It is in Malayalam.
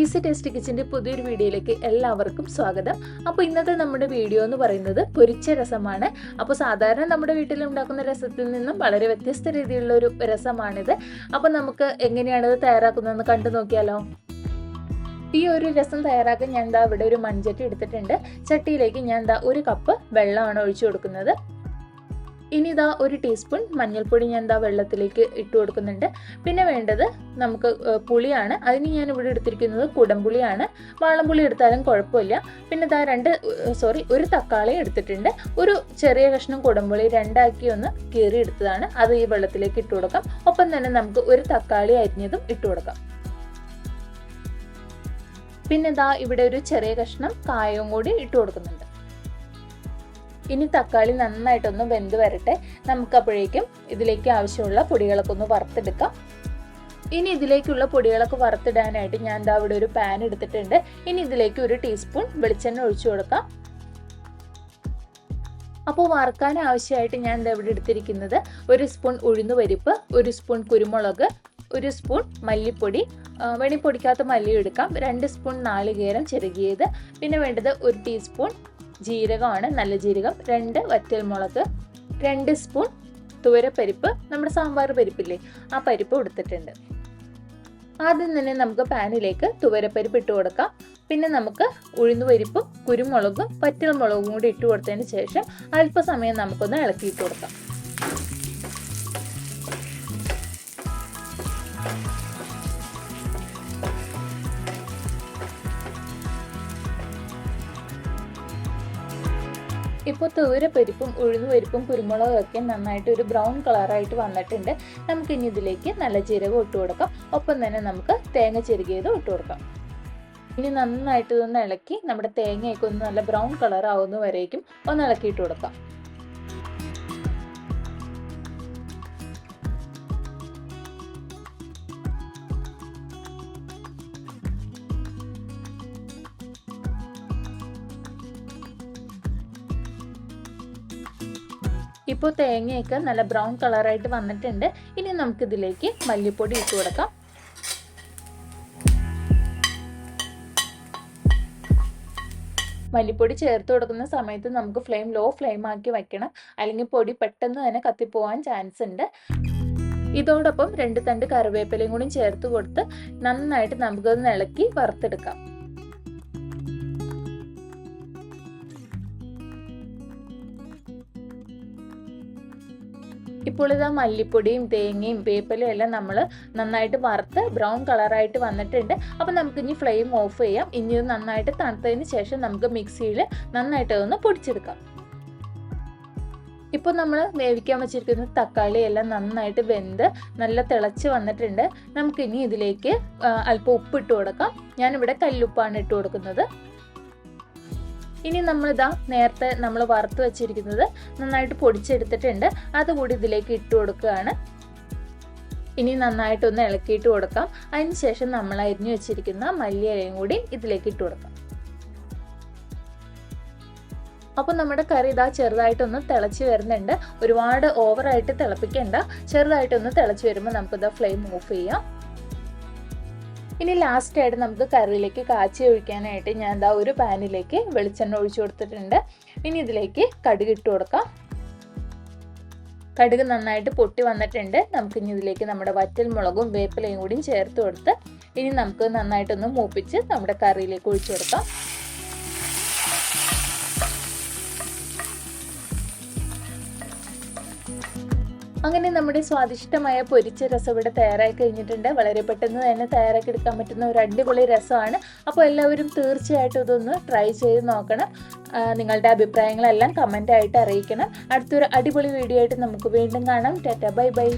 ഈസി ടേസ്റ്റ് കിച്ചന്റെ പുതിയൊരു വീഡിയോയിലേക്ക് എല്ലാവർക്കും സ്വാഗതം. അപ്പോൾ ഇന്നത്തെ നമ്മുടെ വീഡിയോ എന്ന് പറയുന്നത് പൊരിച്ച രസമാണ്. അപ്പോൾ സാധാരണ നമ്മുടെ വീട്ടിൽ ഉണ്ടാക്കുന്ന രസത്തിൽ നിന്നും വളരെ വ്യത്യസ്ത രീതിയിലുള്ള ഒരു രസമാണിത്. അപ്പോൾ നമുക്ക് എങ്ങനെയാണിത് തയ്യാറാക്കുന്നതെന്ന് കണ്ടു നോക്കിയാലോ. ഈ ഒരു രസം തയ്യാറാക്കാൻ ഞാൻ ദാ ഇവിടെ ഒരു മൺചട്ടി എടുത്തിട്ടുണ്ട്. ചട്ടിയിലേക്ക് ഞാൻ ദാ ഒരു കപ്പ് വെള്ളമാണ് ഒഴിച്ചു കൊടുക്കുന്നത്. ഇനി ഇതാ ഒരു ടീസ്പൂൺ മഞ്ഞൾപ്പൊടി ഞാൻ എന്താ വെള്ളത്തിലേക്ക് ഇട്ട് കൊടുക്കുന്നുണ്ട്. പിന്നെ വേണ്ടത് നമുക്ക് പുളിയാണ്. അതിന് ഞാൻ ഇവിടെ എടുത്തിരിക്കുന്നത് കുടംപുളിയാണ്. വാളംപുളി എടുത്താലും കുഴപ്പമില്ല. പിന്നെ ഇതാ രണ്ട് സോറി ഒരു തക്കാളി എടുത്തിട്ടുണ്ട്. ഒരു ചെറിയ കഷ്ണം കുടംപുളി രണ്ടാക്കി ഒന്ന് കീറി എടുത്തതാണ്. അത് ഈ വെള്ളത്തിലേക്ക് ഇട്ട് കൊടുക്കാം. ഒപ്പം തന്നെ നമുക്ക് ഒരു തക്കാളി അരിഞ്ഞതും ഇട്ട് കൊടുക്കാം. പിന്നെ ഇതാ ഇവിടെ ഒരു ചെറിയ കഷ്ണം കായവും കൂടി ഇട്ട് കൊടുക്കുന്നുണ്ട്. ഇനി തക്കാളി നന്നായിട്ടൊന്ന് വെന്ത് വരട്ടെ. നമുക്കപ്പോഴേക്കും ഇതിലേക്ക് ആവശ്യമുള്ള പൊടികളൊക്കെ ഒന്ന് വറുത്തെടുക്കാം. ഇനി ഇതിലേക്കുള്ള പൊടികളൊക്കെ വറുത്തിടാനായിട്ട് ഞാൻ എന്താ ഇവിടെ ഒരു പാൻ എടുത്തിട്ടുണ്ട്. ഇനി ഇതിലേക്ക് ഒരു ടീസ്പൂൺ വെളിച്ചെണ്ണ ഒഴിച്ചു കൊടുക്കാം. അപ്പോൾ വറുക്കാൻ ആവശ്യമായിട്ട് ഞാൻ എന്താ ഇവിടെ എടുത്തിരിക്കുന്നത് ഒരു സ്പൂൺ ഉഴുന്ന് ഉഴുന്നുപരിപ്പ് ഒരു സ്പൂൺ കുരുമുളക് ഒരു സ്പൂൺ മല്ലിപ്പൊടി. വേണി പൊടിക്കാത്ത മല്ലി എടുക്കാം. രണ്ട് സ്പൂൺ നാളികേരം ചെറുകിയത്. പിന്നെ വേണ്ടത് ഒരു ടീസ്പൂൺ ജീരകമാണ് നല്ല ജീരകം രണ്ട് വറ്റൽമുളക് രണ്ട് സ്പൂൺ തുവരപ്പരിപ്പ് നമ്മുടെ സാമ്പാർ പരിപ്പില്ലേ ആ പരിപ്പ് കൊടുത്തിട്ടുണ്ട്. ആദ്യം തന്നെ നമുക്ക് പാനിലേക്ക് തുവരപ്പരിപ്പ് ഇട്ട് കൊടുക്കാം. പിന്നെ നമുക്ക് ഉഴുന്നുപരിപ്പും കുരുമുളകും പറ്റൽമുളകും കൂടി ഇട്ട് കൊടുത്തതിന് ശേഷം അല്പസമയം നമുക്കൊന്ന് ഇളക്കിയിട്ട് കൊടുക്കാം. ഇപ്പോൾ തൂരപ്പരിപ്പും ഉഴുന്നുപരിപ്പും കുരുമുളകും ഒക്കെ നന്നായിട്ട് ഒരു ബ്രൗൺ കളറായിട്ട് വന്നിട്ടുണ്ട്. നമുക്ക് ഇനി ഇതിലേക്ക് നല്ല ജീരകം ഇട്ട് കൊടുക്കാം. ഒപ്പം തന്നെ നമുക്ക് തേങ്ങ ചെരുകിയതും ഇട്ട് കൊടുക്കാം. ഇനി നന്നായിട്ട് ഇതൊന്ന് ഇളക്കി നമ്മുടെ തേങ്ങയൊക്കെ ഒന്ന് നല്ല ബ്രൗൺ കളർ ആവുന്ന വരേക്കും ഒന്ന് ഇളക്കിയിട്ട് കൊടുക്കാം. ഇപ്പോൾ തേങ്ങയൊക്കെ നല്ല ബ്രൗൺ കളറായിട്ട് വന്നിട്ടുണ്ട്. ഇനി നമുക്കിതിലേക്ക് മല്ലിപ്പൊടി ഇട്ട് കൊടുക്കാം. മല്ലിപ്പൊടി ചേർത്ത് കൊടുക്കുന്ന സമയത്ത് നമുക്ക് ഫ്ലെയിം ലോ ഫ്ലെയിം ആക്കി വെക്കണം. അല്ലെങ്കിൽ പൊടി പെട്ടെന്ന് തന്നെ കത്തിപ്പോവാൻ ചാൻസ് ഉണ്ട്. ഇതോടൊപ്പം രണ്ട് തണ്ട് കറിവേപ്പിലയും കൂടി ചേർത്ത് കൊടുത്ത് നന്നായിട്ട് നമുക്കത് ഇളക്കി വറുത്തെടുക്കാം. ഇപ്പോൾ ഇതാ മല്ലിപ്പൊടിയും തേങ്ങയും വേപ്പലും എല്ലാം നമ്മൾ നന്നായിട്ട് വറുത്ത് ബ്രൗൺ കളറായിട്ട് വന്നിട്ടുണ്ട്. അപ്പോൾ നമുക്ക് ഇനി ഫ്ലെയിം ഓഫ് ചെയ്യാം. ഇനി ഇത് നന്നായിട്ട് തണുത്തതിന് ശേഷം നമുക്ക് മിക്സിയിൽ നന്നായിട്ട് ഒന്ന് പൊടിച്ചെടുക്കാം. ഇപ്പോൾ നമ്മൾ വേവിക്കാൻ വെച്ചിരിക്കുന്ന തക്കാളി എല്ലാം നന്നായിട്ട് വെന്ത് നല്ല തിളച്ച് വന്നിട്ടുണ്ട്. നമുക്കിനി ഇതിലേക്ക് അല്പം ഉപ്പിട്ട് കൊടുക്കാം. ഞാനിവിടെ കല്ലുപ്പാണ് ഇട്ട് കൊടുക്കുന്നത്. ഇനി നമ്മളിതാ നേരത്തെ നമ്മൾ വറുത്ത് വെച്ചിരിക്കുന്നത് നന്നായിട്ട് പൊടിച്ചെടുത്തിട്ടുണ്ട്. അതുകൂടി ഇതിലേക്ക് ഇട്ട് കൊടുക്കുകയാണ്. ഇനി നന്നായിട്ടൊന്ന് ഇളക്കിയിട്ട് കൊടുക്കാം. അതിനുശേഷം നമ്മൾ അരിഞ്ഞു വെച്ചിരിക്കുന്ന മല്ലിയിലയും കൂടി ഇതിലേക്ക് ഇട്ട് കൊടുക്കാം. അപ്പോൾ നമ്മുടെ കറി ഇതാ ചെറുതായിട്ടൊന്ന് തിളച്ച് വരുന്നുണ്ട്. ഒരുപാട് ഓവറായിട്ട് തിളപ്പിക്കേണ്ട. ചെറുതായിട്ടൊന്ന് തിളച്ച് വരുമ്പോൾ നമുക്കിതാ ഫ്ലെയിം ഓഫ് ചെയ്യാം. ഇനി ലാസ്റ്റ് ആയിട്ട് നമുക്ക് കറിയിലേക്ക് കാച്ചി ഒഴിക്കാനായിട്ട് ഞാൻ എന്താ ഒരു പാനിലേക്ക് വെളിച്ചെണ്ണ ഒഴിച്ചു കൊടുത്തിട്ടുണ്ട്. ഇനി ഇതിലേക്ക് കടുക് ഇട്ട് കൊടുക്കാം. കടുക് നന്നായിട്ട് പൊട്ടി വന്നിട്ടുണ്ട്. നമുക്ക് ഇനി ഇതിലേക്ക് നമ്മുടെ വറ്റൽ മുളകും വേപ്പിലയും കൂടിയും ചേർത്ത് കൊടുത്ത് ഇനി നമുക്ക് നന്നായിട്ടൊന്ന് മൂപ്പിച്ച് നമ്മുടെ കറിയിലേക്ക് ഒഴിച്ചു കൊടുക്കാം. അങ്ങനെ നമ്മുടെ സ്വാദിഷ്ടമായ പൊരിച്ച രസം ഇവിടെ തയ്യാറായി കഴിഞ്ഞിട്ടുണ്ട്. വളരെ പെട്ടെന്ന് തന്നെ തയ്യാറാക്കി എടുക്കാൻ പറ്റുന്ന ഒരു അടിപൊളി രസമാണ്. അപ്പോൾ എല്ലാവരും തീർച്ചയായിട്ടും ഇതൊന്ന് ട്രൈ ചെയ്ത് നോക്കണം. നിങ്ങളുടെ അഭിപ്രായങ്ങളെല്ലാം കമന്റായിട്ട് അറിയിക്കണം. അടുത്തൊരു അടിപൊളി വീഡിയോ ആയിട്ട് നമുക്ക് വീണ്ടും കാണാം. Tata bye bye.